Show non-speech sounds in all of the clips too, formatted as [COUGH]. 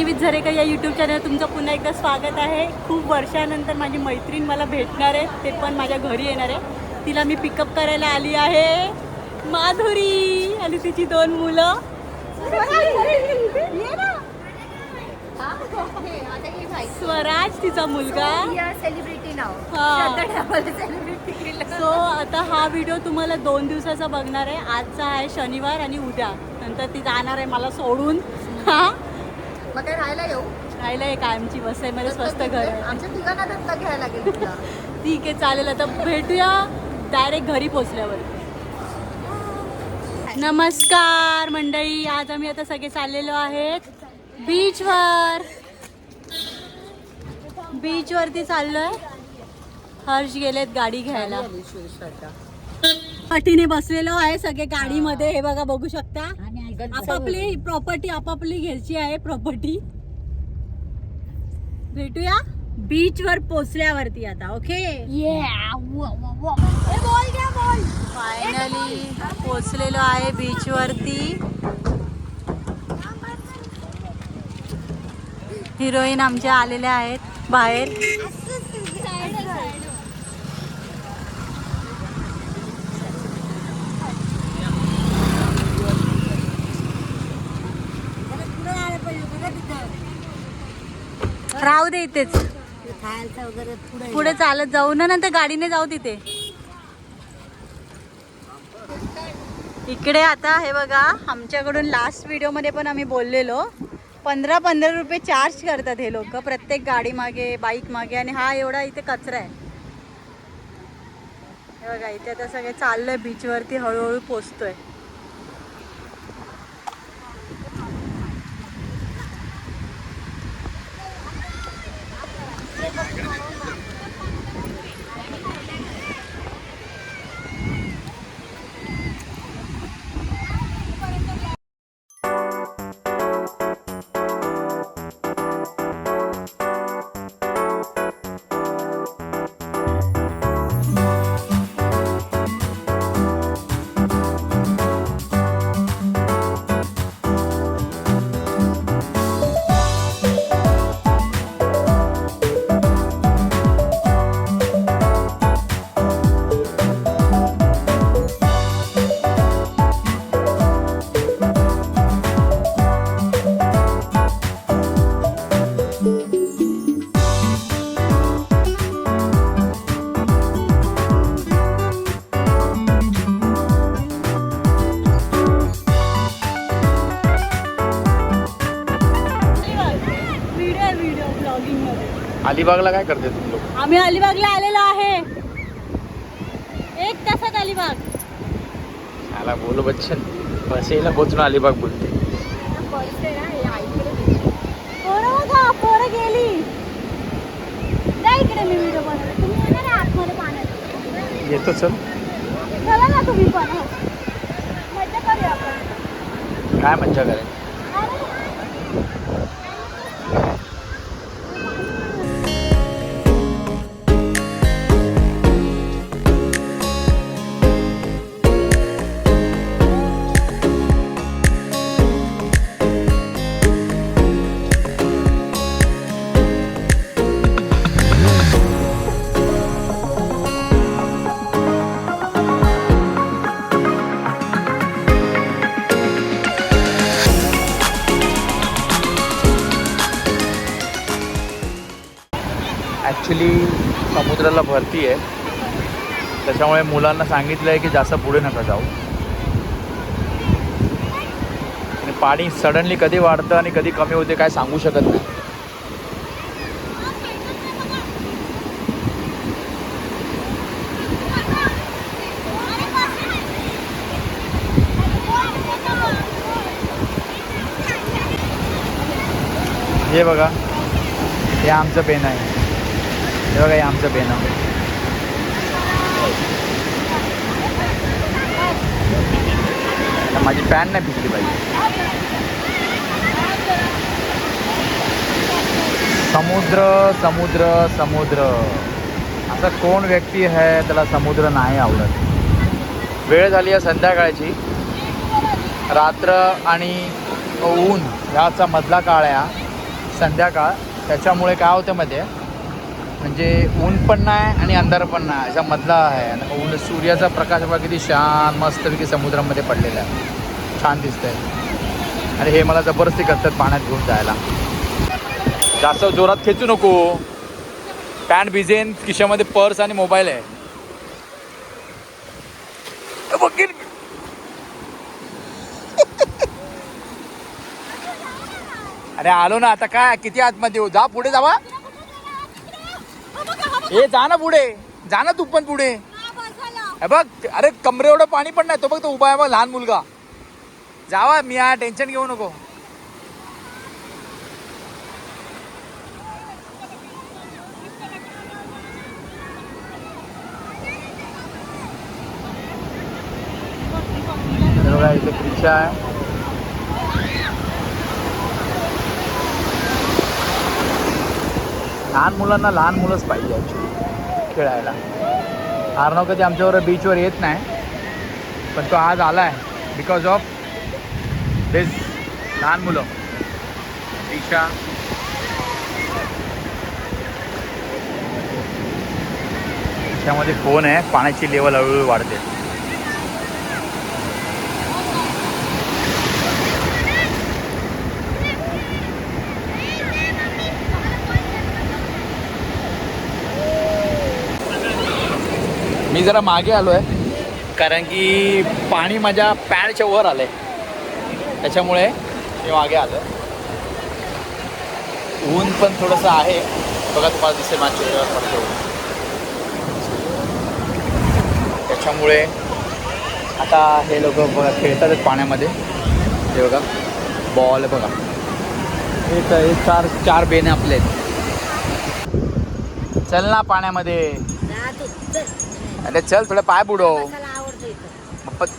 With Zarekar या YouTube channel तुमचं पुन्हा एकदा स्वागत आहे. खूप वर्षानंतर माझी मैत्रीण मला भेटणार आहे. ते पण माझ्या घरी येणार आहे. तिला मी पिकअप करायला आली आहे. माधुरी आणि तिची दोन मुलं. स्वराज तिचा मुलगा. सेलिब्रिटी सो आता हा व्हिडिओ तुम्हाला दोन दिवसाचा बघणार आहे. आजचा आहे शनिवार आणि उद्या. नंतर ती जाणार आहे मला सोडून. हा. मग काय राहायला येऊ? राहिलं आहे कायमची वसईमध्ये स्वस्त घर आहे. आमच्या घ्यायला लागेल तुला. [LAUGHS] ठीक आहे चालेल. आता भेटूया डायरेक्ट घरी पोचल्यावर नमस्कार मंडळी आज आम्ही आता सगळे चाललेलो आहेत बीचवर बीचवरती चाललोय. हर्ष गेलेत गाडी घ्यायला. पाठीने बसलेलो आहे सगळे गाडीमध्ये हे बघा बघू शकता. आपापली प्रॉपर्टी आपापली घ्यायची आहे प्रॉपर्टी भेटूया? बीच वर पोचल्यावरती आता ओके फायनली पोचलेलो आहे बीच वरती. हिरोईन आमच्या आलेल्या आहेत बाहेर. राहू दे इथेच. खायचं वगैरे पुढे पुढे चालत जाऊ ना नंतर गाडीने जाऊ तिथे. इकडे आता हे बघा आमच्याकडून लास्ट व्हिडिओमध्ये पण आम्ही बोललेलो. पंधरा पंधरा रुपये चार्ज करतात हे लोक प्रत्येक गाडी मागे बाईक मागे आणि हा एवढा इथे कचरा आहे. हे बघा इथे आता सगळे चाललोय बीचवरती हळूहळू पोचतोय. अलिबागला काय करते तुम्ही लोक? आम्ही अलिबागला आलेलो आहे. एक तासात अलिबाग. मला बोलो बच्चन. बसेला पोचून अलिबाग बोलते. पोरं बघा पोरं गेली. जा इकडे मी व्हिडिओ बनवला तुम्ही येणार आहे आतमध्ये पाण्यात? येतो चल. चला ना तुम्ही पण. हो. मजा करूया आपण. काय मज्जा करायची? ॲक्च्युली समुद्राला भरती आहे. त्याच्यामुळे मुलांना सांगितलं आहे की जास्त पुढे नका जाऊ. आणि पाणी सडनली कधी वाढतं आणि कधी कमी होते काय सांगू शकत नाही. हे बघा हे आमचं पेन आहे. हे बघा हे आमचं पेन माझी पॅन नाही भिजली पाहिजे समुद्र समुद्र समुद्र. असा कोण व्यक्ती आहे त्याला समुद्र नाही आवडत. वेळ झाली आहे संध्याकाळची. रात्र आणि ऊन ह्याचा मधला काळ आहे हा. संध्याकाळ. त्याच्यामुळे काय होतं मध्ये म्हणजे ऊन पण नाही आणि अंधार पण नाही. असा मधला आहे. आणि ऊन सूर्याचा प्रकाश बघा किती शांत मस्तपैकी समुद्रामध्ये पडलेला आहे. छान दिसतंय. आणि हे मला जबरदस्ती करतात पाण्यात घेऊन जायला. जास्त जोरात खेचू नको. पॅन्ट भिजेन खिशामध्ये पर्स आणि मोबाईल आहे. अरे आलो ना आता काय? किती आतमध्ये येऊ? जा पुढे जावा. ए जा ना पुढे. जा ना तू पण पुढे. बघ अरे कमरे एवढं पाणी पण नाही तो बघ तो उभा आहे बघ लहान मुलगा. जावा मी हा टेन्शन घेऊ नको. इथे रिक्षा आहे. लहान मुलांना लहान मुलंच पाहिजे ॲक्च्युली खेळायला. आर्नव कधी आमच्यावर बीचवर येत नाही पण तो आज आला आहे बिकॉज ऑफ दिस लहान मुलं. ईशा त्यामध्ये फोन आहे पाण्याची लेवल हळूहळू वाढते. मी जरा मागे आलो आहे कारण की पाणी माझ्या पॅडच्या वर आलं आहे त्याच्यामुळे मी मागे आलो ऊन पण थोडंसं आहे. बघा तुम्हाला दिसेल माझ्या चेहऱ्यावर त्याच्यामुळे आता हे लोक बघा खेळतात पाण्यामध्ये. हे बघा बॉल बघा. हे तर हे चार चार बेने आपले आहेत. चल ना पाण्यामध्ये. अरे चल थोडं पाय बुडव.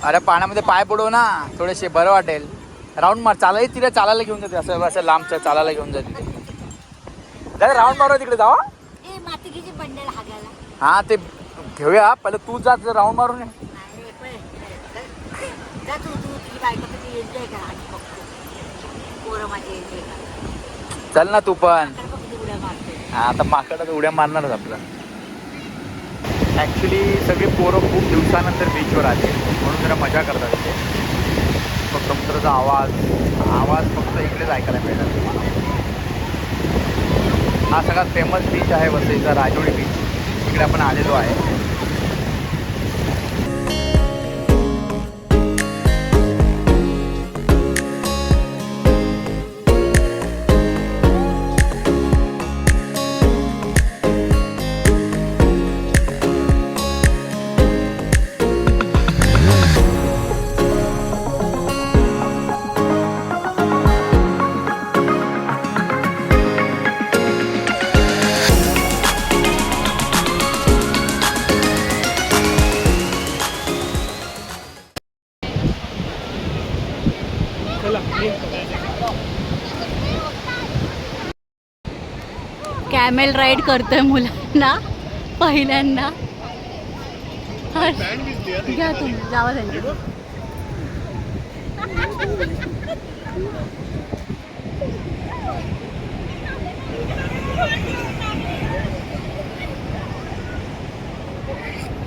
अरे पाण्यामध्ये पाय बुडव ना. थोडेसे बरं वाटेल. राऊंड मार चालायला तिला चालायला घेऊन जाते. असं असं लांबचं चालायला घेऊन जाते दादा राऊंड मारू तिकडे जावा हां. ते घेऊया. पहिलं तू जा राऊंड मारून. चल. ना तू पण. हा आता माकडं तर उड्या मारणारच आपलं. ॲक्च्युली सगळे पोरं खूप दिवसानंतर बीचवर आले. म्हणून जरा मजा करतात ते. फक्त समुद्राचा आवाज आवाज फक्त इकडेच ऐकायला मिळणार हा सगळा फेमस बीच आहे वसईचा राजोळी बीच इकडे आपण आलेलो आहे. कॅमेल राईड करतोय मुलांना पहिल्यांदा. घ्या तुम्ही जावा त्यांच्या.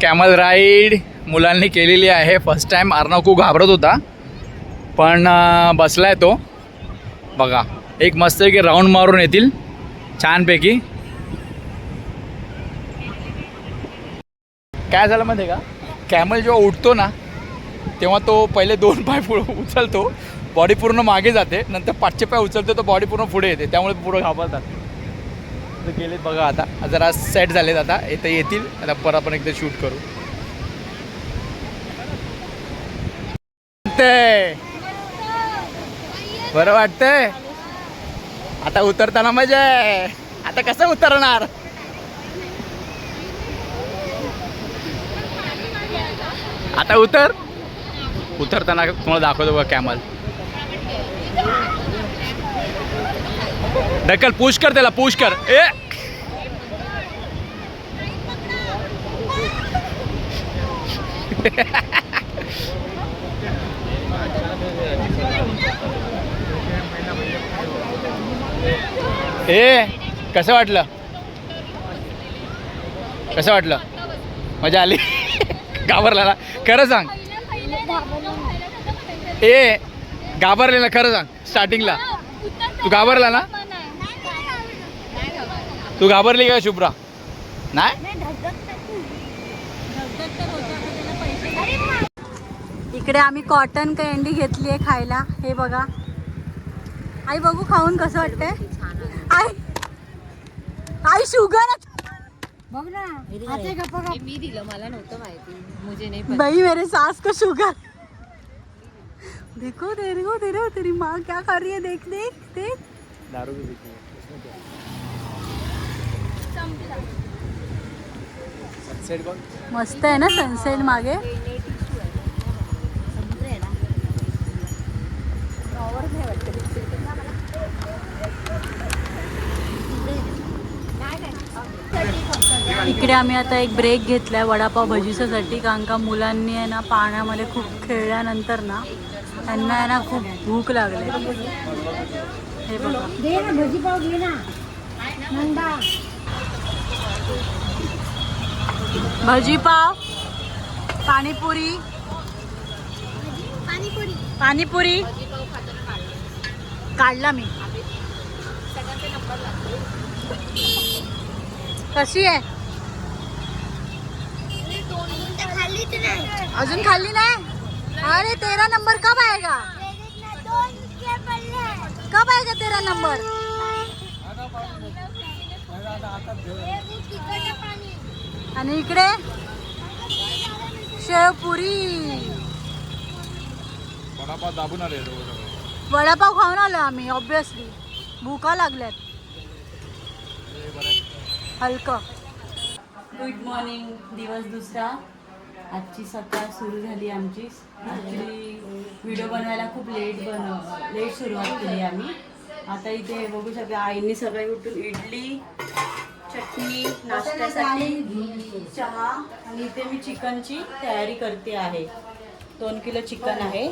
कॅमल राईड मुलांनी केलेली आहे. फर्स्ट टाईम अर्णव खूप घाबरत होता. पण अं, बसलाय तो. बघा एक मस्त की राऊंड मारून येतील. छानपैकी. काय झालं माहिती आहे का? कॅमल जेव्हा उठतो ना तेव्हा तो पहिले दोन पाय पुढं उचलतो बॉडी पूर्ण मागे जाते नंतर पाचशे पाय उचलतो तो बॉडी पूर्ण पुढे येते त्यामुळे पुढं घाबरतात. तर गेलेत बघा आता जरा सेट झालेत आता इथं येतील आता परत आपण एकदा शूट करू. ते बरं वाटतंय? आता उतरताना मजा आहे. आता कसं उतरणार? आता उतर. उतरताना तुम्हाला दाखवतो बघा कॅमल ढकल पुश कर त्याला पुश कर. ए! [LAUGHS] ए कसं वाटलं? कसं वाटलं? मजा आली. [LAUGHS] घाबरला ना. खरं सांग. ए घाबरलेला खरं सांग. स्टार्टिंगला तू घाबरला ना? तू घाबरली का शुभ्रा? नाही? इकडे आम्ही कॉटन कँडी घेतली आहे खायला. हे बघा. आई बघू खाऊन कसं वाटतंय? आई आई शुगर बघ ना आता गप्पा गप्पा. मी दिलं मला नव्हतं माहिती. मुझे नाही पता. भाई मेरे सास को शुगर देखो देखो तेरे तेरी माँ क्या कर रही है? देख देख देख. दारू मस्त आहे ना सनसेट मागे? इकडे आम्ही आता एक ब्रेक घेतलाय वडापाव भजीच्यासाठी कारण का मुलांनी आहे ना पाण्यामध्ये खूप खेळल्यानंतर ना त्यांना आहे ना खूप भूक लागले. हे बघा. दे ना भजी पाव घे ना. नंदा. भजी पाव पाणीपुरी. पाणीपुरी. काढला मी. कशी आहे? अजून खाल्ली नाही? अरे तेरा नंबर कब आएगा? कब आएगा तेरा नंबर? आणि इकडे? शेवपुरी. वडापाव दाबून आले वडापाव. खाऊन आलो आम्ही ऑब्विसली भूका लागल्यात. हलकं. गुड मॉर्निंग दिवस दुसरा. आजची सकाळ सुरू झाली आमची. ॲक्च्युली व्हिडिओ बनवायला खूप लेट बनव लेट सुरुवात केली आम्ही. आता इथे बघू शकता आईने सकाळी उठून इडली चटणी नाश्त्यासाठी चहा आणि इथे मी चिकनची तयारी करते आहे. दोन किलो चिकन आहे.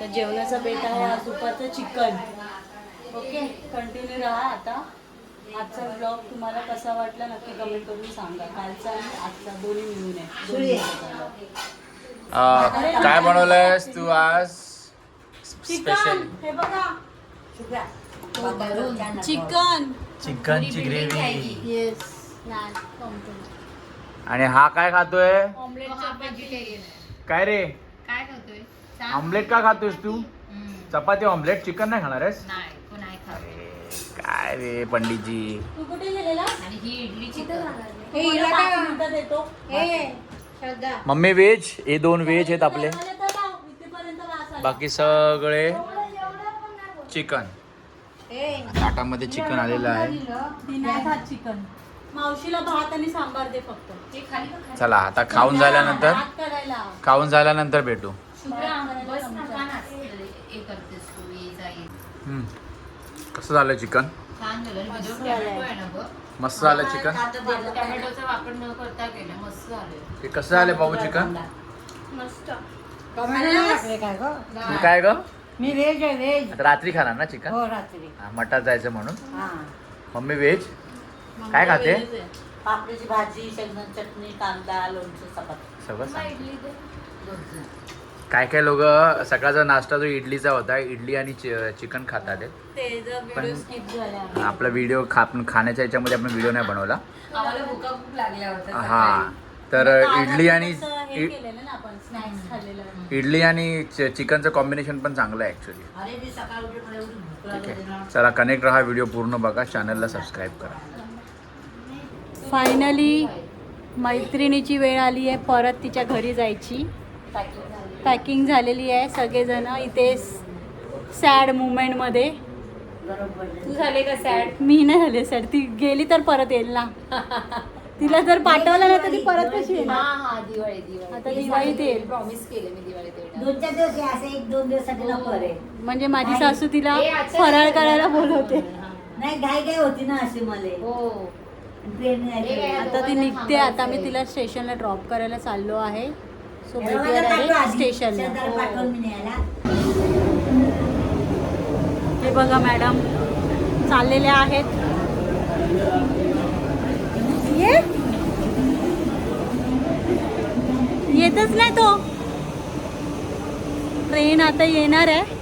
तर जेवणाचा बेट आहे आज दुपारचं चिकन. ओके कंटिन्यू राहा आता. आजचा ब्लॉग तुम्हाला कसा वाटला नक्की कमेंट करून सांगा. कालचा आणि आजचा दोन्ही मिळून आहे. काय बनवलंयस तू आज? चिकन. हे बघा चिकन चिकनची ग्रेव्ही येस आणि हा काय खातोय. काय रे? काय खातोय. ऑमलेट का खातोयस तू. चपाती. ऑमलेट चिकन नाही खाणार आहेस? काय रे पंडितजी? तू कुठे गेलेला मम्मी व्हेज हे दोन व्हेज आहेत आपले. बाकी सगळे चिकन. ताटामध्ये चिकन आलेलं आहे. चिकन. मावशीला भात आणि सांबार दे फक्त? चला आता खाऊन झाल्यानंतर खाऊन झाल्यानंतर भेटू? हे. कसं झालं चिकन? मस्त झालं चिकन? टोमॅटोचा वापर न करता केलं मस्त झालं. हे कसं झालं भाऊ चिकन? मस्त. टोमॅटो नाही टाकले काय ग? मी काय ग? मी व्हेज आहे व्हेज. आता रात्री खाणार ना चिकन? हो रात्री. मठात जायचं म्हणून? हा. Mummy veg? काय खाते? पापडीची भाजी शेंगदाणे चटणी कांदा लोणचं सगळं सांग. काय काय लोक सकाळचा नाश्ता जो इडलीचा होता इडली आणि चि- चिकन खातात. आहेत. ते जर व्हिडिओ स्किप झाला आपला व्हिडिओ खा आपण खाण्याच्या याच्यामध्ये आपण व्हिडिओ नाही बनवला. आम्हाला भुका खूप लागल्या होत्या हा तर इडली आणि हे इ- केलेलं ना आपण स्नॅक्स खाल्लेलं. इडली आणि चि- चिकनचं कॉम्बिनेशन पण चांगलं आहे ॲक्च्युली भूक ठीक आहे. चला कनेक्ट राहा व्हिडिओ पूर्ण बघा चॅनलला सबस्क्राईब करा. फायनली मैत्रिणीची वेळ आली आहे परत तिच्या घरी जायची. पॅकिंग झालेली आहे सगळेजण इथे सॅड मुमेंटमध्ये बरोबर तू झाले का सॅड? मी नाही झाले सर ती गेली तर परत येईल ना. [LAUGHS] तिला जर पाठवलं ना तर ती परत कशी हा हा दिवाळी दिवाळी. आता दिवाळीत येईल. प्रॉमिस केले मी दिवाळीत येणार. दोन चार दिवस आहे, असं एक दोन दिवसासाठी हो. नको रे. म्हणजे माझी. सासू तिला. फराळ करायला बोलवते. नाही घाई काय होती ना अशी मला. हो. ट्रेन हे काय आता ती निघते आता मी तिला स्टेशनला ड्रॉप करायला चाललो आहे. स्टेशनला न्यायला हे बघा मॅडम चाललेले आहेत येतच नाही तो ट्रेन आता येणार आहे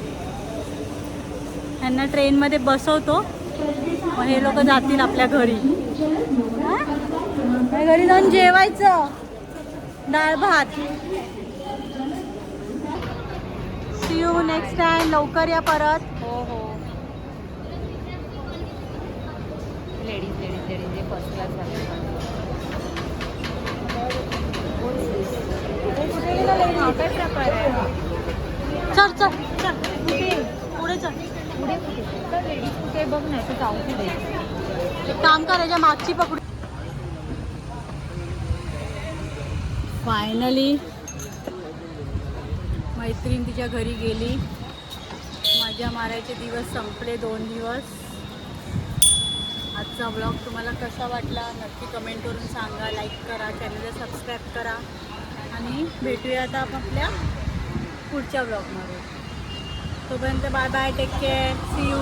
त्यांना ट्रेनमध्ये बसवतो हे लोक जातील आपल्या घरी घरी जाऊन जेवायचं डाळ भात. सी यू नेक्स्ट टाइम लवकर या परत. हो हो. Ladies ladies ladies first class झाले चल चल चल. पुढे चल. पुढे कुठे? लेडीज कुठे? बघ नाही तर जाऊ काम करायच्या मागची पकडू. फायनली मैत्रीण तिच्या घरी गेली. मजा मारायचे दिवस संपले दोन दिवस. आजचा ब्लॉग तुम्हाला कसा वाटला? नक्की कमेंट करून सांगा. लाईक करा चॅनलला सबस्क्राईब करा. आणि भेटूया आता आपण आपल्या पुढच्या ब्लॉगमध्ये तोपर्यंत bye bye take care see you